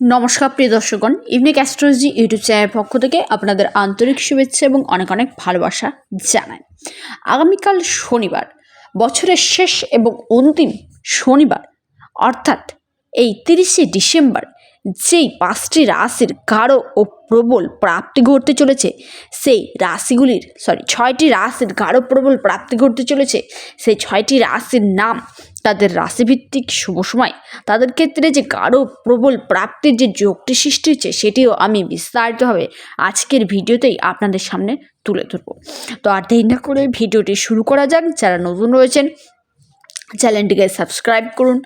নমস্কার, প্রিয় দর্শকগণ। ইভনিক astrology YouTube চ্যানেলের পক্ষ থেকে আপনাদের আন্তরিক শুভেচ্ছা এবং অনেক অনেক ভালোবাসা জানাই। আগামীকাল শনিবার, বছরের শেষ এবং অন্তিম শনিবার, অর্থাৎ এই তিরিশে ডিসেম্বর যেই পাঁচটি রাশির গাঢ় ও প্রবল প্রাপ্তি ঘটতে চলেছে, সেই রাশিগুলির সরি ছয়টি রাশির গাঢ় প্রবল প্রাপ্তি ঘটতে চলেছে, সেই ছয়টি রাশির নাম তাদের রাশিভিত্তিক শুভ সময়। তাদের ক্ষেত্রে যে গাঢ় প্রবল প্রাপ্তির যে যোগটি সৃষ্টি হচ্ছে, সেটিও আমি বিস্তারিতভাবে আজকের ভিডিওতেই আপনাদের সামনে তুলে ধরবো। তো আর দেরি না করে ভিডিওটি শুরু করা যাক। যারা নতুন রয়েছেন, চ্যানেলটিকে সাবস্ক্রাইব করুন,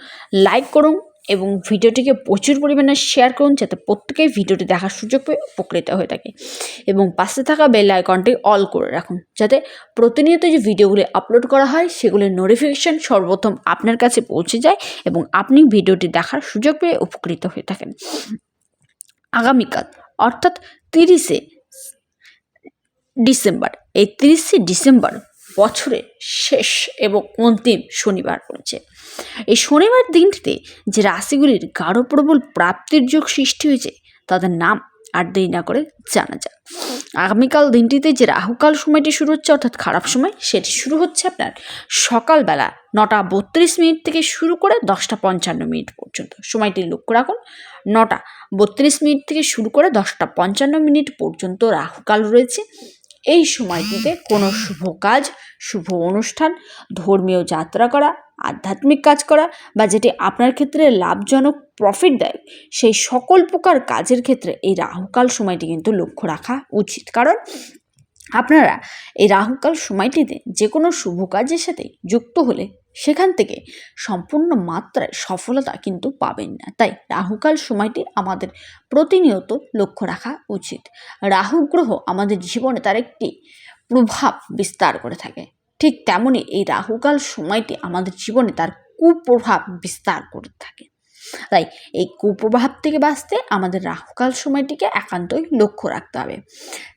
লাইক করুন এবং ভিডিওটিকে প্রচুর পরিমাণে শেয়ার করুন যাতে প্রত্যেকেই ভিডিওটি দেখার সুযোগ পেয়ে উপকৃত হয়ে থাকে। এবং পাশে থাকা বেল আইকনটি অল করে রাখুন যাতে প্রতিনিয়ত যে ভিডিওগুলি আপলোড করা হয় সেগুলির নোটিফিকেশান সর্বপ্রথম আপনার কাছে পৌঁছে যায় এবং আপনি ভিডিওটি দেখার সুযোগ পেয়ে উপকৃত হয়ে থাকেন। আগামীকাল, অর্থাৎ তিরিশে ডিসেম্বর, এই তিরিশে ডিসেম্বর বছরের শেষ এবং অন্তিম শনিবার পড়েছে এই শনিবার দিনটিতে যে রাশিগুলির গাঢ় প্রবল প্রাপ্তির যোগ সৃষ্টি হয়েছে, তাদের নাম আর দেরি না করে জানা যাক। আগামীকাল দিনটিতে যে রাহুকাল সময়টি শুরু হচ্ছে, অর্থাৎ খারাপ সময়, সেটি শুরু হচ্ছে আপনার সকালবেলা নটা বত্রিশ মিনিট থেকে শুরু করে দশটা পঞ্চান্ন মিনিট পর্যন্ত। সময়টি লক্ষ্য রাখুন, নটা বত্রিশ মিনিট থেকে শুরু করে দশটা পঞ্চান্ন মিনিট পর্যন্ত রাহুকাল রয়েছে। এই সময়টিতে কোনো শুভ কাজ, শুভ অনুষ্ঠান, ধর্মীয় যাত্রা করা, আধ্যাত্মিক কাজ করা বা যেটি আপনার ক্ষেত্রে লাভজনক প্রফিট দেয়, সেই সকল প্রকার কাজের ক্ষেত্রে এই রাহুকাল সময়টি কিন্তু লক্ষ্য রাখা উচিত। কারণ আপনারা এই রাহুকাল সময়টিতে যে কোনো শুভ কাজের সাথে যুক্ত হলে সেখান থেকে সম্পূর্ণ মাত্রায় সফলতা কিন্তু পাবেন না। তাই রাহুকাল সময়টি আমাদের প্রতিনিয়ত লক্ষ্য রাখা উচিত। রাহু গ্রহ আমাদের জীবনে তার একটি প্রভাব বিস্তার করে থাকে। ঠিক তেমনই এই রাহুকাল সময়টি আমাদের জীবনে তার কুপ্রভাব বিস্তার করে থাকে। তাই এই কুপ্রভাব থেকে বাঁচতে আমাদের রাহুকাল সময়টিকে একান্তই লক্ষ্য রাখতে হবে।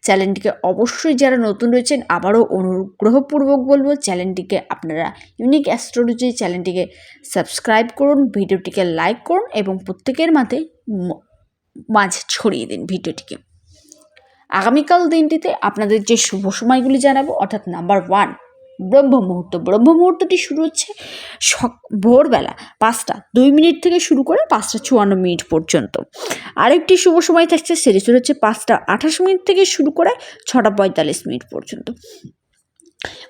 চ্যানেলটিকে অবশ্যই যারা নতুন রয়েছেন, আবারও অনুগ্রহপূর্বক বলব, চ্যানেলটিকে আপনারা ইউনিক অ্যাস্ট্রোলজি চ্যানেলটিকে সাবস্ক্রাইব করুন, ভিডিওটিকে লাইক করুন এবং প্রত্যেকের মাঝে মাঝ ছড়িয়ে দিন ভিডিওটিকে। আগামীকাল দিনটিতে আপনাদের যে শুভ সময়গুলি জানাব, অর্থাৎ নাম্বার ওয়ান ব্রহ্ম মুহূর্ত ব্রহ্ম মুহূর্তটি শুরু হচ্ছে সক ভোরবেলা পাঁচটা, দুই মিনিট থেকে শুরু করে পাঁচটা চুয়ান্ন মিনিট পর্যন্ত। আরেকটি শুভ সময় থাকছে, সেটি শুরু হচ্ছে পাঁচটা আঠাশ মিনিট থেকে শুরু করে ছটা পঁয়তাল্লিশ মিনিট পর্যন্ত।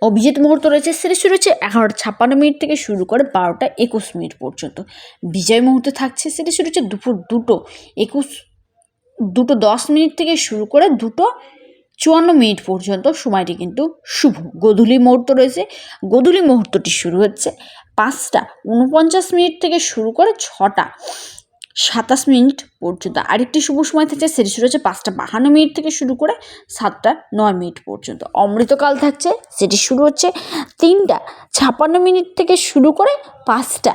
অভিজিৎ মুহূর্ত রয়েছে, সেটি শুরু হচ্ছে এগারোটা ছাপ্পান্ন মিনিট থেকে শুরু করে বারোটা একুশ মিনিট পর্যন্ত। বিজয় মুহূর্ত থাকছে, সেটি শুরু হচ্ছে দুপুর দুটো একুশ, দুটো দশ মিনিট থেকে শুরু করে দুটো চুয়ান্ন মিনিট পর্যন্ত সময়টি কিন্তু শুভ। গোধূলি মুহূর্ত রয়েছে। গোধূলি মুহূর্তটি শুরু হচ্ছে পাঁচটা উনপঞ্চাশ মিনিট থেকে শুরু করে ছটা সাতাশ মিনিট পর্যন্ত। আরেকটি শুভ সময় থাকছে, সেটি শুরু হচ্ছে পাঁচটা বাহান্ন মিনিট থেকে শুরু করে সাতটা নয় মিনিট পর্যন্ত। অমৃতকাল থাকছে, সেটি শুরু হচ্ছে তিনটা ছাপান্ন মিনিট থেকে শুরু করে পাঁচটা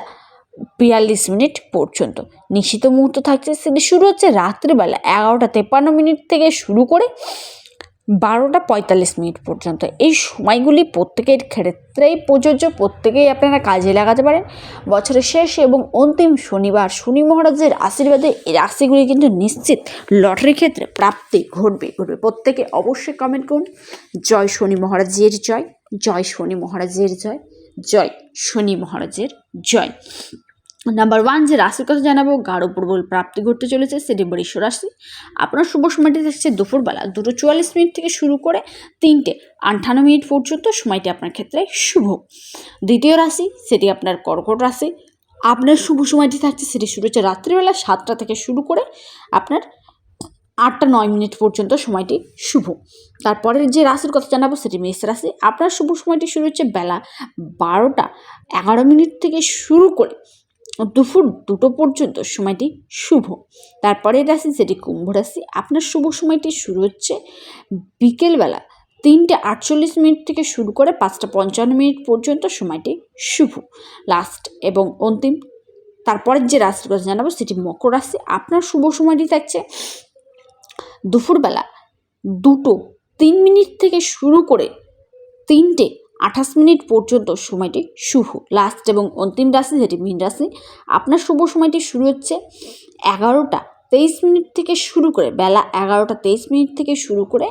বিয়াল্লিশ মিনিট পর্যন্ত। নিশ্চিত মুহূর্ত থাকছে, সেটি শুরু হচ্ছে রাত্রিবেলা এগারোটা তেপ্পান্ন মিনিট থেকে শুরু করে বারোটা পঁয়তাল্লিশ মিনিট পর্যন্ত। এই সময়গুলি প্রত্যেকের ক্ষেত্রেই প্রযোজ্য, প্রত্যেকেই আপনারা কাজে লাগাতে পারেন। বছরের শেষ এবং অন্তিম শনিবার শনি মহারাজের আশীর্বাদে এই রাশিগুলি কিন্তু নিশ্চিত লটারির ক্ষেত্রে প্রাপ্তি ঘটবে ঘটবে। প্রত্যেকে অবশ্যই কমেন্ট করুন। জয় শনি মহারাজের জয় জয় শনি মহারাজের জয় জয় শনি মহারাজের জয়। নাম্বার ওয়ান, যে রাশির কথা জানাব, গাঢ় প্রবল প্রাপ্তি ঘটতে চলেছে, সেটি বৃষ রাশি আপনার শুভ সময়টি থাকছে দুপুরবেলা দুটো চুয়াল্লিশ মিনিট থেকে শুরু করে তিনটে আটান্ন মিনিট পর্যন্ত। সময়টি আপনার ক্ষেত্রে শুভ। দ্বিতীয় রাশি, সেটি আপনার কর্কট রাশি। আপনার শুভ সময়টি থাকছে, সেটি শুরু হচ্ছে রাত্রিবেলা সাতটা থেকে শুরু করে আপনার আটটা নয় মিনিট পর্যন্ত সময়টি শুভ। তারপরের যে রাশির কথা জানাব, সেটি মেষ রাশি। আপনার শুভ সময়টি শুরু হচ্ছে বেলা বারোটা এগারো মিনিট থেকে শুরু করে দুপুর দুটো পর্যন্ত সময়টি শুভ। তারপরের রাশি যেটি কুম্ভ রাশি, আপনার শুভ সময়টি শুরু হচ্ছে বিকেলবেলা তিনটে আটচল্লিশ মিনিট থেকে শুরু করে পাঁচটা পঞ্চান্ন মিনিট পর্যন্ত সময়টি শুভ। লাস্ট এবং অন্তিম, তারপরের যে রাশির কথা জানাব সেটি মকর রাশি। আপনার শুভ সময়টি থাকছে দুপুরবেলা দুটো তিন মিনিট থেকে শুরু করে তিনটে আঠাশ মিনিট পর্যন্ত সময়টি শুভ লাস্ট এবং অন্তিম রাশি যেটি মীন রাশি, আপনার শুভ সময়টি শুরু হচ্ছে এগারোটা তেইশ মিনিট থেকে শুরু করে, বেলা এগারোটা তেইশ মিনিট থেকে শুরু করে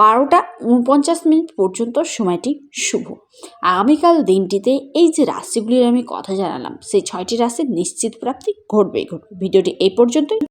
বারোটা উনপঞ্চাশ মিনিট পর্যন্ত সময়টি শুভ। আগামীকাল দিনটিতে এই যে রাশিগুলির আমি কথা জানালাম, সেই ছয়টি রাশির নিশ্চিত প্রাপ্তি ঘটবেই ঘটবে। ভিডিওটি এই পর্যন্তই।